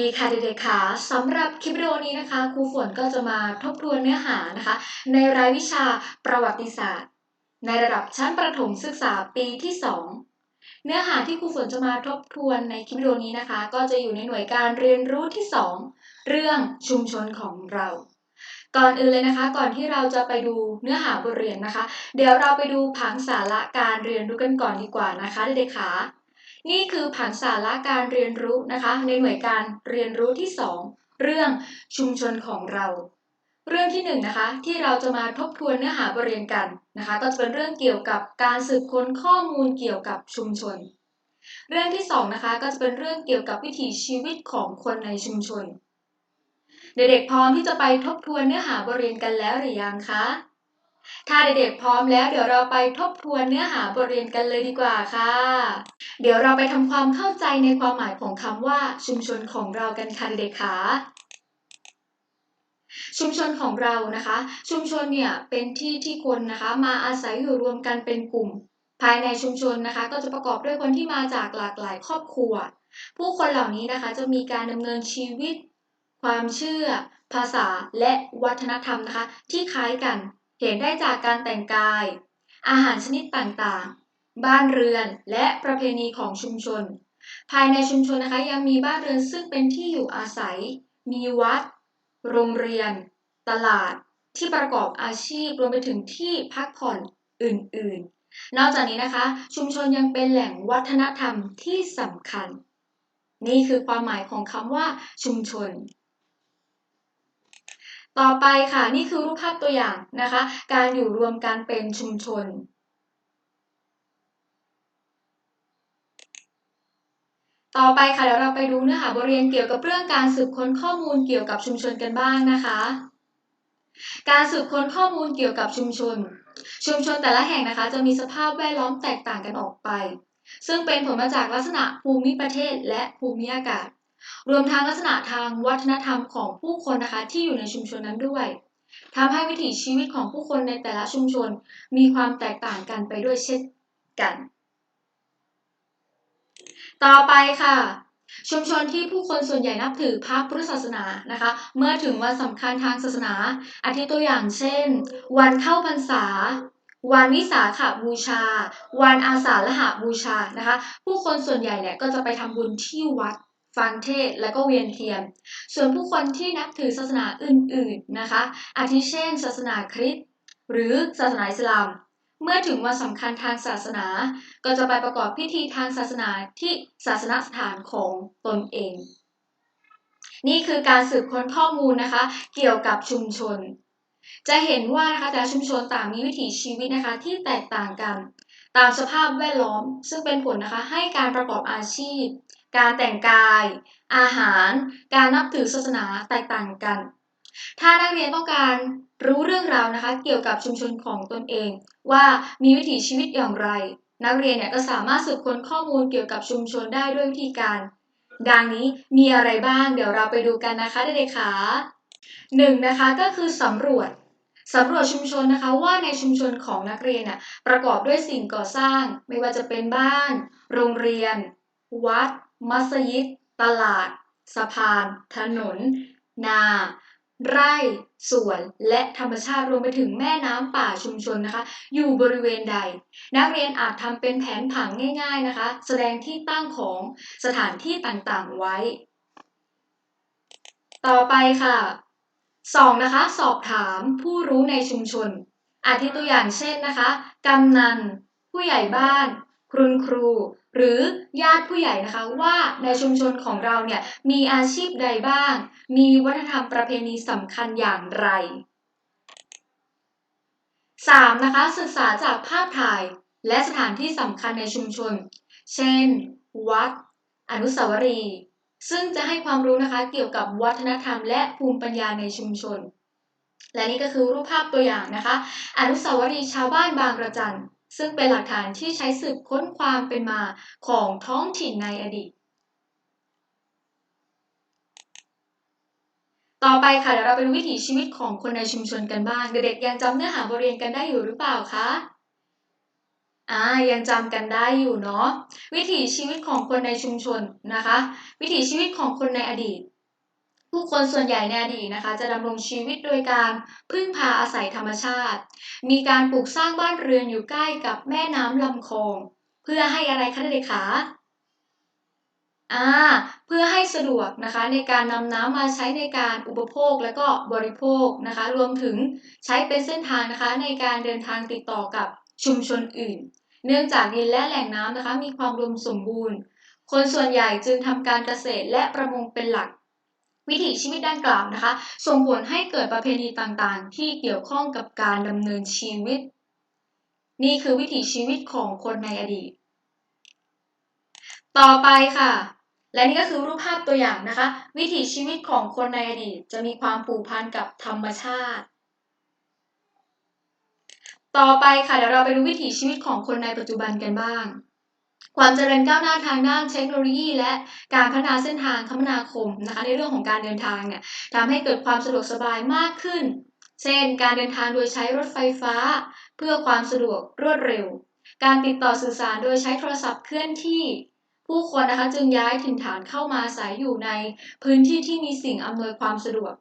ดีค่ะเด็กๆค่ะสำหรับคลิปวิดีโอนี้นะคะครูฝนก็จะมาทบทวนเนื้อหานะคะ ในรายวิชาประวัติศาสตร์ ในระดับชั้นประถมศึกษาปีที่ 2 เนื้อหาที่ครูฝนจะมาทบทวนในคลิปวิดีโอนี้นะคะ ก็จะอยู่ในหน่วยการเรียนรู้ที่ 2 เรื่องชุมชนของเรา ก่อนอื่นเลยนะคะ ก่อนที่เราจะไปดูเนื้อหาบทเรียนนะคะ เดี๋ยวเราไปดูผังสาระการเรียนรู้กันก่อนดีกว่านะคะเด็กๆค่ะ นี่คือผังสาระการเรียนรู้นะคะ ในหน่วยการเรียนรู้ที่ 2 เรื่องชุมชนของเรา เรื่องที่1นนะคะที่เราจะมาทบทวนเนื้อหาบทเรียนกันนะคะก็จะเป็นเรื่องเกี่ยวกับการสืบค้นข้อมูลเกี่ยวกับชุมชน เรื่องที่2นะคะก็จะเป็นเรื่องเกี่ยวกับวิถีชีวิตของคนในชุมชน เด็กๆพร้อมที่จะไปทบทวนเนื้อหาบทเรียนกันแล้วหรือยังคะ ถ้าเด็กๆพร้อมแล้วเดี๋ยวเราไปทบทวนเนื้อหาบทเรียนกันเลยดีกว่าค่ะ เดี๋ยวเราไปทำความเข้าใจในความหมายของคำว่าชุมชนของเรากันค่ะเด็กๆค่ะชุมชนของเรานะคะ ชุมชนเนี่ยเป็นที่ที่คนนะคะมาอาศัยอยู่รวมกันเป็นกลุ่ม ภายในชุมชนนะคะ ก็จะประกอบด้วยคนที่มาจากหลากหลายครอบครัว ผู้คนเหล่านี้นะคะจะมีการดำเนินชีวิต ความเชื่อ ภาษาและวัฒนธรรมนะคะ ที่คล้ายกัน เห็นได้จากการแต่งกาย อาหารชนิดต่างๆ บ้านเรือนและประเพณีของชุมชน ภายในชุมชนนะคะยังมีบ้านเรือนซึ่งเป็นที่อยู่อาศัย มีวัด โรงเรียน ตลาด ที่ประกอบอาชีพรวมไปถึงที่พักผ่อนอื่นๆ นอกจากนี้นะคะ ชุมชนยังเป็นแหล่งวัฒนธรรมที่สำคัญ นี่คือความหมายของคำว่าชุมชน ต่อไปค่ะนี่คือรูปภาพตัวอย่างนะคะ การอยู่รวมกันเป็นชุมชน ต่อไปค่ะเดี๋ยวเราไปดูเนื้อหาบทเรียนเกี่ยวกับเรื่องการสืบค้นข้อมูลเกี่ยวกับชุมชนกันบ้างนะคะ การสืบค้นข้อมูลเกี่ยวกับชุมชน ชุมชนแต่ละแห่งนะคะ จะมีสภาพแวดล้อมแตกต่างกันออกไป ซึ่งเป็นผลมาจากลักษณะภูมิประเทศและภูมิอากาศ รวมทั้งลักษณะทางวัฒนธรรมของผู้คนนะคะที่อยู่ในชุมชนนั้นด้วยทำให้วิถีชีวิตของผู้คนในแต่ละชุมชนมีความแตกต่างกันไปด้วยเช่นกัน ต่อไปค่ะ ชุมชนที่ผู้คนส่วนใหญ่นับถือพระพุทธศาสนานะคะ เมื่อถึงวันสำคัญทางศาสนาอาทิตัวอย่างเช่น วันเข้าพรรษา วันวิสาขบูชา วันอาสาฬหาบูชานะคะ ผู้คนส่วนใหญ่เนี่ยก็จะไปทำบุญที่วัด ฟังเทศและก็เวียนเทียน ส่วนผู้คนที่นับถือศาสนาอื่นๆนะคะ อาทิเช่น ศาสนาคริสต์หรือศาสนาอิสลาม เมื่อถึงวันสำคัญทางศาสนา ก็จะไปประกอบพิธีทางศาสนาที่ศาสนสถานของตนเอง นี่คือการสืบค้นข้อมูลนะคะ เกี่ยวกับชุมชน จะเห็นว่านะคะแต่ชุมชนต่างมีวิถีชีวิตนะคะที่แตกต่างกัน ตามสภาพแวดล้อม ซึ่งเป็นผลนะคะให้การประกอบอาชีพ การแต่งกาย อาหาร การนับถือศาสนาแตกต่างกัน ถ้านักเรียนต้องการรู้เรื่องราวนะคะเกี่ยวกับชุมชนของตนเอง ว่ามีวิถีชีวิตอย่างไร นักเรียนเนี่ยก็สามารถสืบค้นข้อมูลเกี่ยวกับชุมชนได้ด้วยวิธีการ ดังนี้มีอะไรบ้าง เดี๋ยวเราไปดูกันนะคะเด็กๆค่ะหนึ่งนะคะก็คือสำรวจ สำรวจชุมชนนะคะว่าในชุมชนของนักเรียนน่ะประกอบด้วยสิ่งก่อสร้าง ไม่ว่าจะเป็นบ้าน โรงเรียน วัด มัสยิด ตลาด สะพาน ถนน นา ไร่ สวน และธรรมชาติรวมไปถึงแม่น้ำป่าชุมชนนะคะ อยู่บริเวณใด นักเรียนอาจทำเป็นแผนผังง่าย ๆนะคะ แสดงที่ตั้งของสถานที่ต่างๆไว้ ต่อไปค่ะ สองนะคะ สอบถามผู้รู้ในชุมชน อาทิตัวอย่างเช่นนะคะ กำนัน ผู้ใหญ่บ้านคุณครู หรือญาติผู้ใหญ่นะคะว่าในชุมชนของเราเนี่ยมีอาชีพใดบ้าง มีวัฒนธรรมประเพณีสำคัญอย่างไร 3. นะคะ ศึกษาจากภาพถ่ายและสถานที่สำคัญในชุมชน เช่น วัด อนุสาวรีย์ ซึ่งจะให้ความรู้นะคะเกี่ยวกับวัฒนธรรมและภูมิปัญญาในชุมชน และนี่ก็คือรูปภาพตัวอย่างนะคะ อนุสาวรีย์ชาวบ้านบางระจันซึ่งเป็นหลักฐานที่ใช้สืบค้นความเป็นมาของท้องถิ่นในอดีต ต่อไปค่ะเดี๋ยวเราไปดูวิถีชีวิตของคนในชุมชนกันบ้าง เด็กๆยังจำเนื้อหาบทเรียนกันได้อยู่หรือเปล่าคะ อ่ายังจำกันได้อยู่เนาะวิถีชีวิตของคนในชุมชนนะคะ วิถีชีวิตของคนในอดีต ผู้คนส่วนใหญ่ในอดีตนะคะ จะดำรงชีวิตโดยการพึ่งพาอาศัยธรรมชาติ มีการปลูกสร้างบ้านเรือนอยู่ใกล้กับแม่น้ำลำคลอง เพื่อให้อะไรคะเด็กๆคะอ่าเพื่อให้สะดวกนะคะในการนำน้ำมาใช้ในการอุปโภคและก็บริโภคนะคะ รวมถึงใช้เป็นเส้นทางนะคะในการเดินทางติดต่อกับชุมชนอื่น เนื่องจากดินและแหล่งน้ำนะคะ มีความรวมสมบูรณ์ คนส่วนใหญ่จึงทำการเกษตรและประมงเป็นหลัก วิถีชีวิตดังกล่าวนะคะ ส่งผลให้เกิดประเพณีต่างๆ ที่เกี่ยวข้องกับการดำเนินชีวิต นี่คือวิถีชีวิตของคนในอดีต ต่อไปค่ะและนี่ก็คือรูปภาพตัวอย่างนะคะ วิถีชีวิตของคนในอดีตจะมีความผูกพันกับธรรมชาติ ต่อไปค่ะเดี๋ยวเราไปดูวิถีชีวิตของคนในปัจจุบันกันบ้าง ความเจริญก้าวหน้าทางด้านเทคโนโลยี และการพัฒนาเส้นทางคมนาคมนะคะในเรื่องของการเดินทางเนี่ยทำให้เกิดความสะดวกสบายมากขึ้น เช่น การเดินทางโดยใช้รถไฟฟ้า เพื่อความสะดวกรวดเร็ว การติดต่อสื่อสารโดยใช้โทรศัพท์เคลื่อนที่ ผู้คนนะคะจึงย้ายถิ่นฐานเข้ามาอาศัยอยู่ในพื้นที่ที่มีสิ่งอำนวยความสะดวก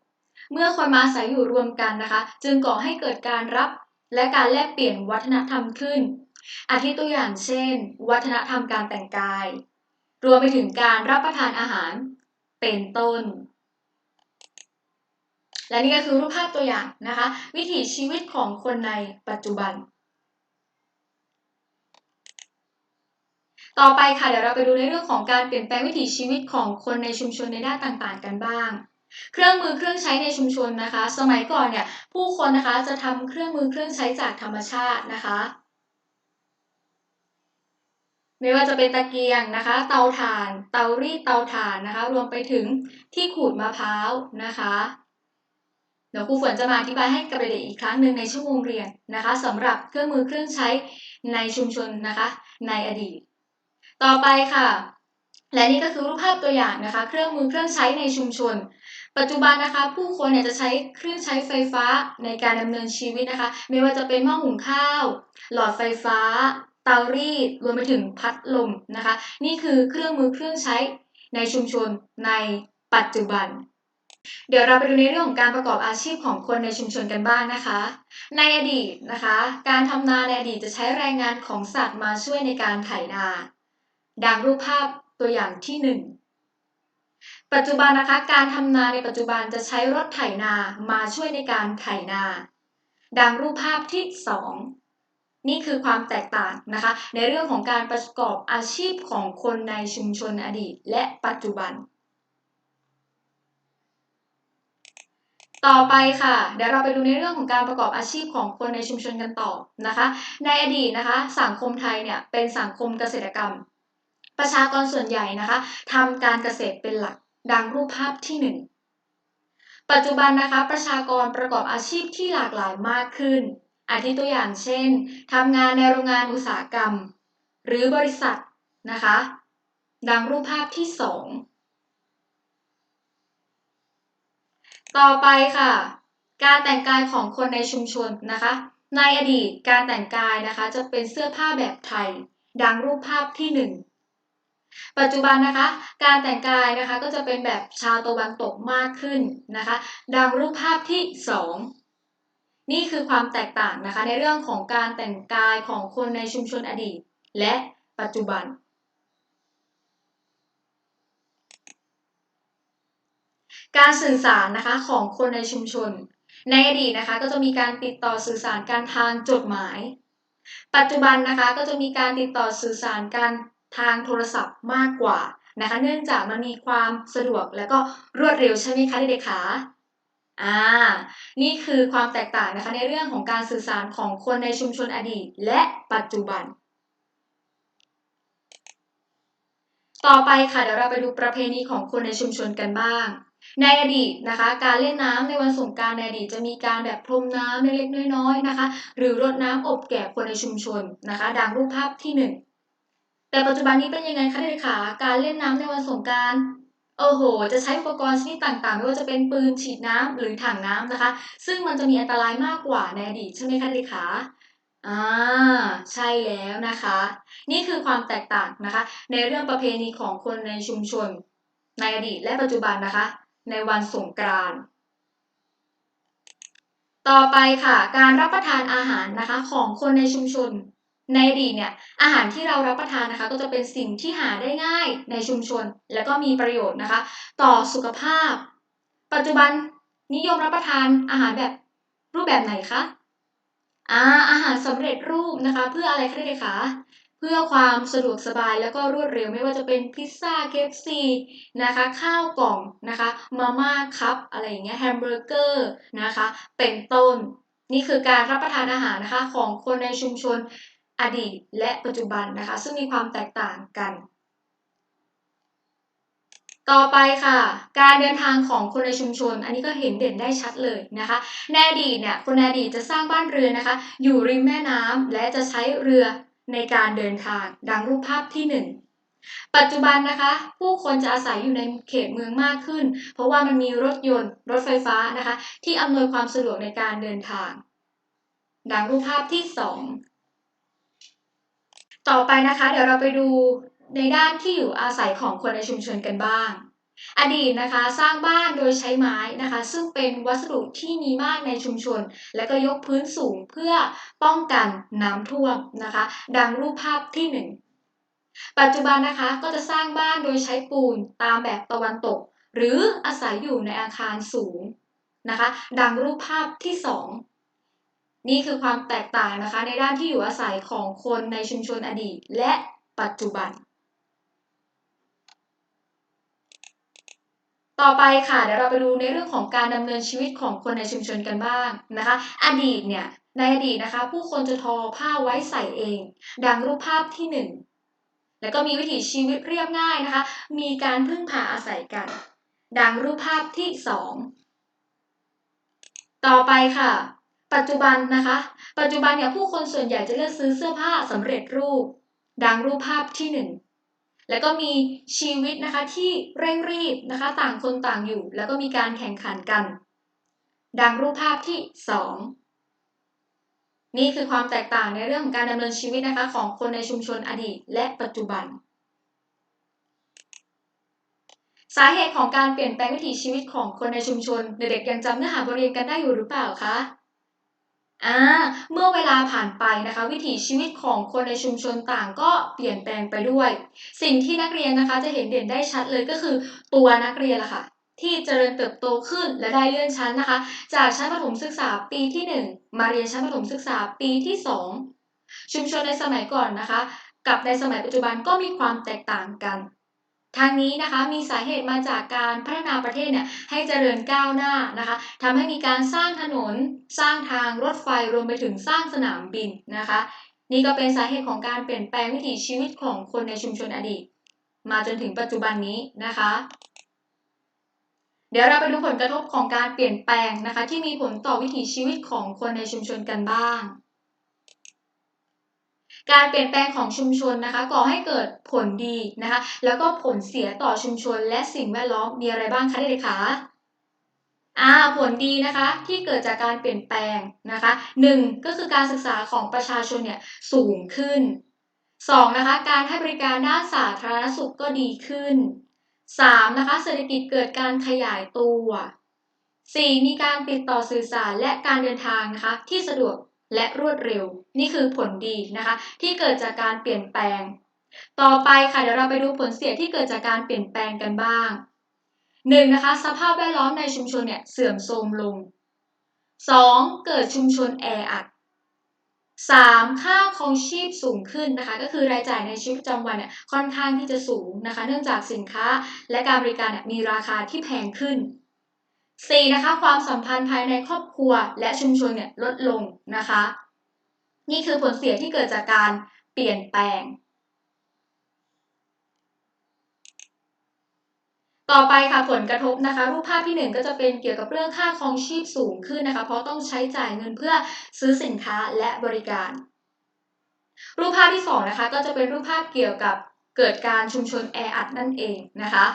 เมื่อคนมาอาศัยอยู่รวมกันนะคะ จึงก่อให้เกิดการรับ และการแลกเปลี่ยนวัฒนธรรมขึ้น อาทิตัวอย่างเช่น วัฒนธรรมการแต่งกาย รวมไปถึงการรับประทานอาหาร เป็นต้น และนี่ก็คือรูปภาพตัวอย่างนะคะ วิถีชีวิตของคนในปัจจุบัน ต่อไปค่ะเดี๋ยวเราไปดูในเรื่องของการเปลี่ยนแปลงวิถีชีวิตของคนในชุมชนในด้านต่างๆ กันบ้าง เครื่องมือเครื่องใช้ในชุมชนนะคะ สมัยก่อนเนี่ยผู้คนนะคะจะทำเครื่องมือเครื่องใช้จากธรรมชาตินะคะ ไม่ว่าจะเป็นตะเกียงนะคะ เตาถ่าน เตารีดเตาถ่านนะคะ รวมไปถึงที่ขูดมะพร้าวนะคะเดี๋ยวครูฝนจะมาอธิบายให้กับเด็กๆอีกครั้งหนึ่งในชั่วโมงเรียนนะคะสำหรับเครื่องมือเครื่องใช้ในชุมชนนะคะ ในอดีต ต่อไปค่ะ และนี่ก็คือรูปภาพตัวอย่างนะคะ เครื่องมือเครื่องใช้ในชุมชน ปัจจุบันนะคะ ผู้คนเนี่ยจะใช้เครื่องใช้ไฟฟ้าในการดำเนินชีวิตนะคะ ไม่ว่าจะเป็นหม้อหุงข้าว หลอดไฟฟ้า เตารีดรวมไปถึงพัดลมนะคะ นี่คือเครื่องมือเครื่องใช้ในชุมชนในปัจจุบัน เดี๋ยวเราไปดูในเรื่องของการประกอบอาชีพของคนในชุมชนกันบ้างนะคะ ในอดีตนะคะ การทำนาในอดีตจะใช้แรงงานของสัตว์มาช่วยในการไถนา ดังรูปภาพตัวอย่างที่ 1 ปัจจุบันนะคะการทำนาในปัจจุบันจะใช้รถไถนามาช่วยในการไถนา ดังรูปภาพที่ 2 นี่คือความแตกต่างนะคะ ในเรื่องของการประกอบอาชีพของคนในชุมชนอดีตและปัจจุบัน ต่อไปค่ะ เดี๋ยวเราไปดูในเรื่องของการประกอบอาชีพของคนในชุมชนกันต่อนะคะ ในอดีตนะคะ สังคมไทยเนี่ยเป็นสังคมเกษตรกรรม ประชากรส่วนใหญ่นะคะทำการเกษตรเป็นหลัก ดังรูปภาพที่ 1 ปัจจุบันนะคะประชากรประกอบอาชีพที่หลากหลายมากขึ้น อาทิตัวอย่างเช่นทำงานในโรงงานอุตสาหกรรม หรือบริษัทนะคะ ดังรูปภาพที่ 2 ต่อไปค่ะ การแต่งกายของคนในชุมชนนะคะ ในอดีตการแต่งกายนะคะจะเป็นเสื้อผ้าแบบไทย ดังรูปภาพที่ 1 ปัจจุบันนะคะการแต่งกายนะคะก็จะเป็นแบบชาวตะวันตกมากขึ้นนะคะ ดังรูปภาพที่ 2 นี่คือความแตกต่างนะคะในเรื่องของการแต่งกายของคนในชุมชนอดีต และปัจจุบันการสื่อสารนะคะของคนในชุมชน ในอดีตนะคะก็จะมีการติดต่อสื่อสารการทางจดหมาย ปัจจุบันนะคะก็จะมีการติดต่อสื่อสารการ ทางโทรศัพท์มากกว่านะคะ เนื่องจากมันมีความสะดวกและก็รวดเร็วใช่ไหมคะเด็กๆคะอ่า นี่คือความแตกต่างนะคะในเรื่องของการสื่อสารของคนในชุมชนอดีต และปัจจุบัน ต่อไปค่ะเดี๋ยวเราไปดูประเพณีของคนในชุมชนกันบ้าง ในอดีตนะคะ การเล่นน้ำในวันสงการในอดีตจะมีการแบบพรมน้ำเล็กๆน้อยๆนะคะ หรือรดน้ำอบแก่คนในชุมชนนะคะ ดังรูปภาพที่1 แต่ปัจจุบันนี้เป็นยังไงคะเด็กขาการเล่นน้ำในวันสงการโอ้โห จะใช้อุปกรณ์ชนิดต่างๆ ไม่ว่าจะเป็นปืนฉีดน้ำหรือถังน้ำนะคะ ซึ่งมันจะมีอันตรายมากกว่าในอดีตใช่ไหมคะเด็กขาอ่าใช่แล้วนะคะ นี่คือความแตกต่างนะคะ ในเรื่องประเพณีของคนในชุมชน ในอดีตและปัจจุบันนะคะ ในวันสงกรานต์ต่อไปค่ะ การรับประทานอาหารนะคะของคนในชุมชน ในอดีตเนี่ยอาหารที่เรารับประทานนะคะ ก็จะเป็นสิ่งที่หาได้ง่ายในชุมชน และก็มีประโยชน์นะคะ ต่อสุขภาพ ปัจจุบันนิยมรับประทานอาหารแบบรูปแบบไหนคะอาอาหารสำเร็จรูปนะคะ เพื่ออะไรคะเด็กคะเพื่อความสะดวกสบายแล้วก็รวดเร็วไม่ว่าจะเป็นพิซซ่าเคฟซีนะคะ ข้าวกล่องนะคะมาม่าคัพอะไรอย่างเงี้ยแฮมเบอร์เกอร์นะคะ เป็นต้น นี่คือการรับประทานอาหารนะคะของคนในชุมชน อดีตและปัจจุบันนะคะ ซึ่งมีความแตกต่างกัน ต่อไปค่ะ การเดินทางของคนในชุมชน อันนี้ก็เห็นเด่นได้ชัดเลยนะคะในอดีตเนี่ยคนในอดีตจะสร้างบ้านเรือนนะคะ อยู่ริมแม่น้ำและจะใช้เรือในการเดินทางดังรูปภาพที่ 1ปัจจุบันนะคะ ผู้คนจะอาศัยอยู่ในเขตเมืองมากขึ้น เพราะว่ามันมีรถยนต์ รถไฟฟ้านะคะ ที่อำนวยความสะดวกในการเดินทาง ดังรูปภาพที่ 2 ต่อไปนะคะ เดี๋ยวเราไปดูในด้านที่อยู่อาศัยของคนในชุมชนกันบ้าง อดีตนะคะสร้างบ้านโดยใช้ไม้นะคะ ซึ่งเป็นวัสดุที่มีมากในชุมชน และก็ยกพื้นสูงเพื่อป้องกันน้ำท่วมนะคะ ดังรูปภาพที่ 1 ปัจจุบันนะคะก็จะสร้างบ้านโดยใช้ปูนตามแบบตะวันตก หรืออาศัยอยู่ในอาคารสูงนะคะ ดังรูปภาพที่ 2 นี่คือความแตกต่างนะคะ ในด้านที่อยู่อาศัยของคนในชุมชนอดีต และปัจจุบัน ต่อไปค่ะเดี๋ยวเราไปดูในเรื่องของการดำเนินชีวิตของคนในชุมชนกันบ้างนะคะ อดีตเนี่ยในอดีตนะคะ ผู้คนจะทอผ้าไว้ใส่เอง ดังรูปภาพที่ 1 แล้วก็มีวิถีชีวิตเรียบง่ายนะคะ มีการพึ่งพาอาศัยกัน ดังรูปภาพที่ 2 ต่อไปค่ะ ปัจจุบันนะคะ ปัจจุบันเนี่ยผู้คนส่วนใหญ่จะเลือกซื้อเสื้อผ้าสำเร็จรูป ดังรูปภาพที่ 1 แล้วก็มีชีวิตนะคะที่เร่งรีบนะคะ ต่างคนต่างอยู่ แล้วก็มีการแข่งขันกัน ดังรูปภาพที่ 2 นี่คือความแตกต่างในเรื่องของการดำเนินชีวิตนะคะของคนในชุมชนอดีต และปัจจุบันสาเหตุของการเปลี่ยนแปลงวิถีชีวิตของคนในชุมชน เด็กๆยังจำเนื้อหาบทเรียนกันได้อยู่หรือเปล่าคะ อา เมื่อเวลาผ่านไปนะคะ วิถีชีวิตของคนในชุมชนต่างก็เปลี่ยนแปลงไปด้วย สิ่งที่นักเรียนนะคะจะเห็นเด่นได้ชัดเลยก็คือตัวนักเรียนล่ะค่ะ ที่เจริญเติบโตขึ้นและได้เลื่อนชั้นนะคะ จากชั้นประถมศึกษาปีที่ 1 มาเรียนชั้นประถมศึกษาปีที่ 2 ชุมชนในสมัยก่อนนะคะ กับในสมัยปัจจุบันก็มีความแตกต่างกัน ทางนี้นะคะมีสาเหตุมาจากการพัฒนาประเทศเนี่ยให้เจริญก้าวหน้านะคะทำให้มีการสร้างถนน สร้างทางรถไฟรวมไปถึงสร้างสนามบินนะคะ นี่ก็เป็นสาเหตุของการเปลี่ยนแปลงวิถีชีวิตของคนในชุมชนอดีต มาจนถึงปัจจุบันนี้นะคะ เดี๋ยวเราไปดูผลกระทบของการเปลี่ยนแปลงนะคะ ที่มีผลต่อวิถีชีวิตของคนในชุมชนกันบ้าง การเปลี่ยนแปลงของชุมชนนะคะก่อให้เกิดผลดีนะคะแล้วก็ผลเสียต่อชุมชน และสิ่งแวดล้อมมีอะไรบ้างคะเด็กๆคะอ่าผลดีนะคะที่เกิดจากการเปลี่ยนแปลงนะคะหนึ่งก็คือการศึกษาของประชาชนเนี่ยสูงขึ้นสองนะคะการให้บริการด้านสาธารณสุขก็ดีขึ้นสามนะคะเศรษฐกิจเกิดการขยายตัว 4. มีการติดต่อสื่อสารและการเดินทางนะคะที่สะดวก และรวดเร็ว นี่คือผลดีนะคะ ที่เกิดจากการเปลี่ยนแปลง ต่อไปค่ะเดี๋ยวเราไปดูผลเสียที่เกิดจากการเปลี่ยนแปลงกันบ้างหนึ่งนะคะสภาพแวดล้อมในชุมชนเนี่ยเสื่อมโทรมลง 2. เกิดชุมชนแออัด 3. ค่าครองชีพสูงขึ้นนะคะ ก็คือรายจ่ายในชีวิตประจำวันเนี่ยค่อนข้างที่จะสูงนะคะ เนื่องจากสินค้าและการบริการเนี่ยมีราคาที่แพงขึ้น 4. นะคะความสัมพันธ์ภายในครอบครัวและชุมชนเนี่ยลดลงนะคะ นี่คือผลเสียที่เกิดจากการเปลี่ยนแปลง ต่อไปค่ะผลกระทบนะคะ รูปภาพที่ 1 ก็จะเป็นเกี่ยวกับเรื่องค่าครองชีพสูงขึ้นนะคะ เพราะต้องใช้จ่ายเงินเพื่อซื้อสินค้าและบริการ รูปภาพที่2นะคะก็จะเป็นรูปภาพเกี่ยวกับเกิดการชุมชนแออัดนั่นเองนะคะ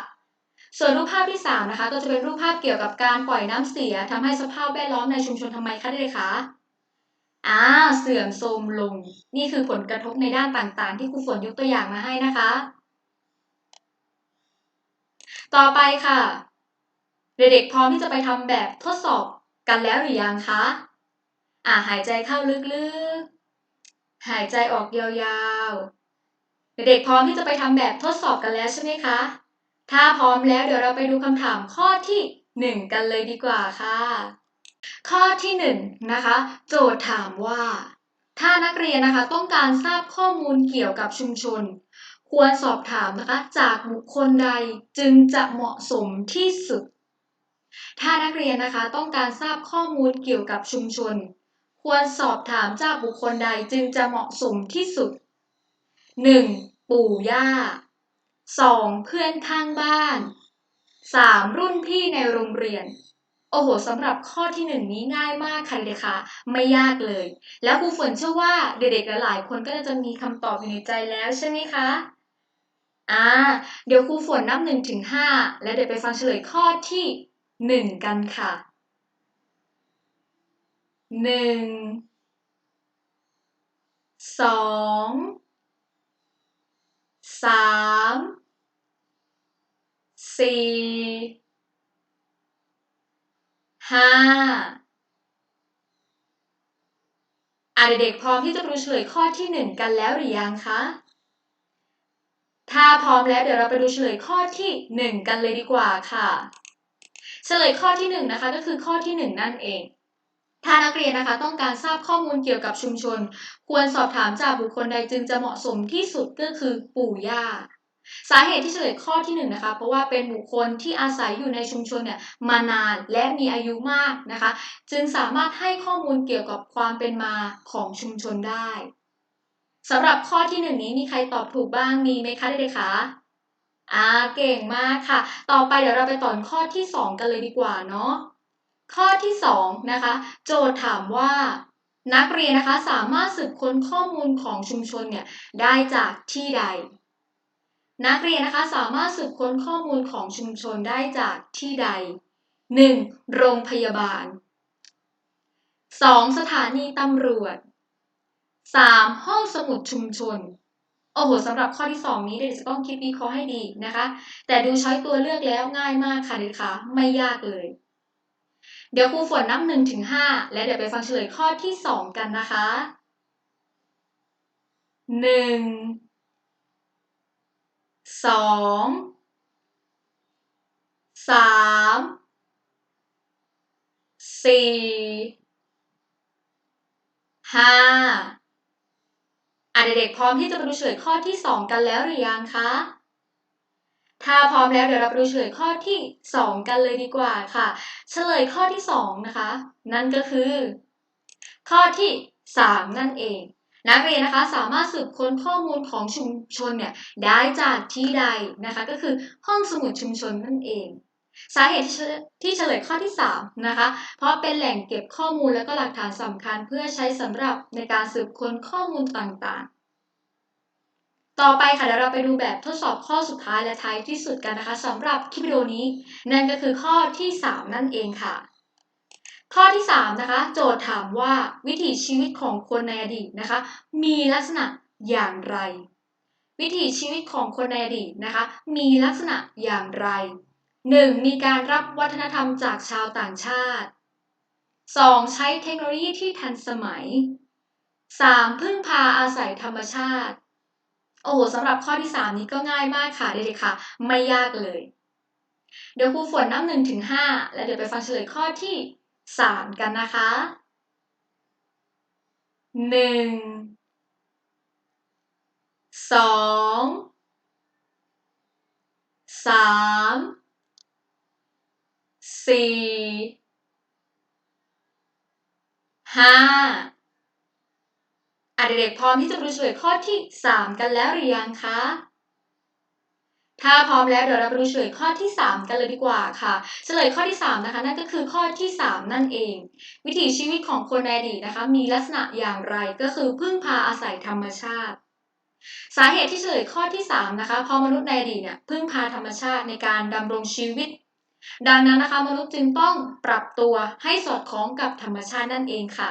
ส่วนรูปภาพที่ 3 นะคะ ก็จะเป็นรูปภาพเกี่ยวกับการปล่อยน้ำเสียทำให้สภาพแวดล้อมในชุมชนทำไมคะเด็กคะอ่าเสื่อมโทรมลง นี่คือผลกระทบในด้านต่างๆ ที่ครูฝนยกตัวอย่างมาให้นะคะ ต่อไปค่ะ เด็กๆพร้อมที่จะไปทำแบบทดสอบกันแล้วหรือยังคะอ่าหายใจเข้าลึกๆ หายใจออกยาวๆ เด็กๆพร้อมที่จะไปทำแบบทดสอบกันแล้วใช่ไหมคะ ถ้าพร้อมแล้วเดี๋ยวเราไปดูคำถามข้อที่หนึ่งกันเลยดีกว่าค่ะ ข้อที่หนึ่งนะคะ โจทย์ถามว่า ถ้านักเรียนนะคะต้องการทราบข้อมูลเกี่ยวกับชุมชน ควรสอบถามนะคะจากบุคคลใดจึงจะเหมาะสมที่สุด ถ้านักเรียนนะคะต้องการทราบข้อมูลเกี่ยวกับชุมชน ควรสอบถามจากบุคคลใดจึงจะเหมาะสมที่สุด 1. ปู่ย่า 2. เพื่อนข้างบ้าน 3. รุ่นพี่ในโรงเรียน โอ้โหสำหรับข้อที่หนึ่งนี้ง่ายมากค่ะเด็กค่ะ ไม่ยากเลย แล้วครูฝนเชื่อว่าเด็กๆหลายๆคนก็น่าจะมีคำตอบอยู่ในใจแล้วใช่ไหมคะอ่าเดี๋ยวครูฝนนับหนึ่งถึงห้าแล้วเดี๋ยวไปฟังเฉลยข้อที่หนึ่งกันค่ะหนึ่งสอง สามสี่ห้าอะเด็กๆพร้อมที่จะรู้เฉลยข้อที่หนึ่งกันแล้วหรือยังคะ ถ้าพร้อมแล้วเดี๋ยวเราไปดูเฉลยข้อที่หนึ่งกันเลยดีกว่าค่ะ เฉลยข้อที่หนึ่งนะคะก็คือข้อที่หนึ่งนั่นเอง ถ้านักเรียนนะคะต้องการทราบข้อมูลเกี่ยวกับชุมชน ควรสอบถามจากบุคคลใดจึงจะเหมาะสมที่สุดก็คือปู่ย่า สาเหตุที่เฉลยข้อที่หนึ่งนะคะ เพราะว่าเป็นบุคคลที่อาศัยอยู่ในชุมชนเนี่ยมานานและมีอายุมากนะคะ จึงสามารถให้ข้อมูลเกี่ยวกับความเป็นมาของชุมชนได้สำหรับข้อที่หนึ่งนี้มีใครตอบถูกบ้างมีไหมคะเด็กๆคะอ่าเก่งมากค่ะ ต่อไปเดี๋ยวเราไปต่อข้อที่สองกันเลยดีกว่าเนาะ ข้อที่สองนะคะโจทย์ถามว่านักเรียนนะคะสามารถสืบค้นข้อมูลของชุมชนเนี่ยได้จากที่ใด นักเรียนนะคะสามารถสืบค้นข้อมูลของชุมชนได้จากที่ใด 1. โรงพยาบาล 2. สถานีตำรวจ 3. ห้องสมุดชุมชน โอ้โหสำหรับข้อที่ 2 นี้เด็กจะต้องคิดวิเคราะห์ให้ดีนะคะ แต่ดูช้อยตัวเลือกแล้วง่ายมากค่ะเด็กคะไม่ยากเลย เดี๋ยวครูฝนนับหนึ่งถึงห้าและเดี๋ยวไปฟังเฉลยข้อที่2กันนะคะหนึ่งสองสามสี่ห้าอะเด็กๆพร้อมที่จะไปดูเฉลยข้อที่2กันแล้วหรือยังคะ ถ้าพร้อมแล้วเดี๋ยวเราไปดูเฉลยข้อที่ 2 กันเลยดีกว่าค่ะ เฉลยข้อที่ 2 นะคะ นั่นก็คือ ข้อที่ 3 นั่นเอง นักเรียนนะคะสามารถสืบค้นข้อมูลของชุมชนเนี่ยได้จากที่ใดนะคะก็คือห้องสมุดชุมชนนั่นเอง สาเหตุที่เฉลยข้อที่ 3 นะคะ เพราะเป็นแหล่งเก็บข้อมูลและก็หลักฐานสำคัญเพื่อใช้สำหรับในการสืบค้นข้อมูลต่างๆ ต่อไปค่ะเดี๋ยวเราไปดูแบบทดสอบข้อสุดท้ายและท้ายที่สุดกันนะคะสำหรับคลิปวิดีโอนี้ นั่นก็คือข้อที่ 3 นั่นเองค่ะ ข้อที่ 3 นะคะ โจทย์ถามว่าวิถีชีวิตของคนในอดีตนะคะ มีลักษณะอย่างไร วิถีชีวิตของคนในอดีตนะคะ มีลักษณะอย่างไร 1. มีการรับวัฒนธรรมจากชาวต่างชาติ 2. ใช้เทคโนโลยีที่ทันสมัย 3. พึ่งพาอาศัยธรรมชาติ โอ้โหสำหรับข้อที่ 3 นี้ก็ง่ายมากค่ะเด็กๆค่ะ ไม่ยากเลย เดี๋ยวครูฝนนับหนึ่งถึงห้าแล้วเดี๋ยวไปฟังเฉลยข้อที่ 3 กันนะคะหนึ่งสองสามสี่ห้า เด็กๆพร้อมที่จะดูเฉลยข้อที่ 3 กันแล้วหรือยังคะ ถ้าพร้อมแล้วเดี๋ยวเราไปดูเฉลยข้อที่ 3 กันเลยดีกว่าค่ะ เฉลยข้อที่ 3 นะคะ นั่นก็คือข้อที่ 3 นั่นเอง วิถีชีวิตของคนในอดีตนะคะ มีลักษณะอย่างไรก็คือพึ่งพาอาศัยธรรมชาติสาเหตุที่เฉลยข้อที่ 3 นะคะเพราะมนุษย์ในอดีตเนี่ยพึ่งพาธรรมชาติในการดำรงชีวิต ดังนั้นนะคะมนุษย์จึงต้องปรับตัวให้สอดคล้องกับธรรมชาตินั่นเองค่ะ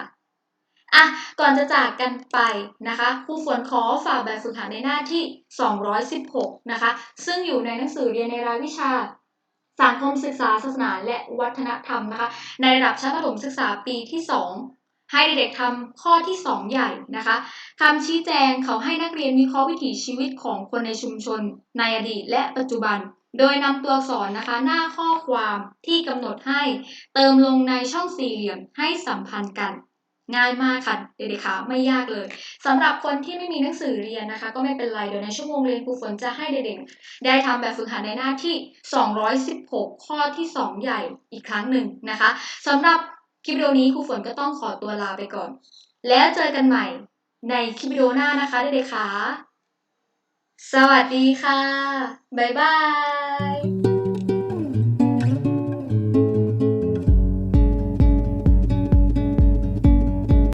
อะก่อนจะจากกันไปนะคะครูฝนขอฝากแบบฝึกหัดในหน้าที่ 216 นะคะ ซึ่งอยู่ในหนังสือเรียนในรายวิชา สังคมศึกษาศาสนาและวัฒนธรรมนะคะ ในระดับชั้นประถมศึกษาปีที่ 2 ให้เด็กๆทำข้อที่ 2 ใหญ่นะคะคำชี้แจงเขาให้นักเรียนวิเคราะห์วิถีชีวิตของคนในชุมชน ในอดีตและปัจจุบันโดยนำตัวอักษรนะคะหน้าข้อความที่กำหนดให้ เติมลงในช่องสี่เหลี่ยมให้สัมพันธ์กัน ง่ายมากค่ะเด็กๆคะไม่ยากเลยสำหรับคนที่ไม่มีหนังสือเรียนนะคะ ก็ไม่เป็นไรเดี๋ยวในชั่วโมงเรียนครูฝนจะให้เด็กๆได้ทำแบบฝึกหัดในหน้าที่ 216 ข้อที่ 2 ใหญ่อีกครั้งหนึ่งนะคะสำหรับคลิปวิดีโอนี้ครูฝนก็ต้องขอตัวลาไปก่อน แล้วเจอกันใหม่ในคลิปวิดีโอหน้านะคะเด็กๆคะสวัสดีค่ะบ๊ายบาย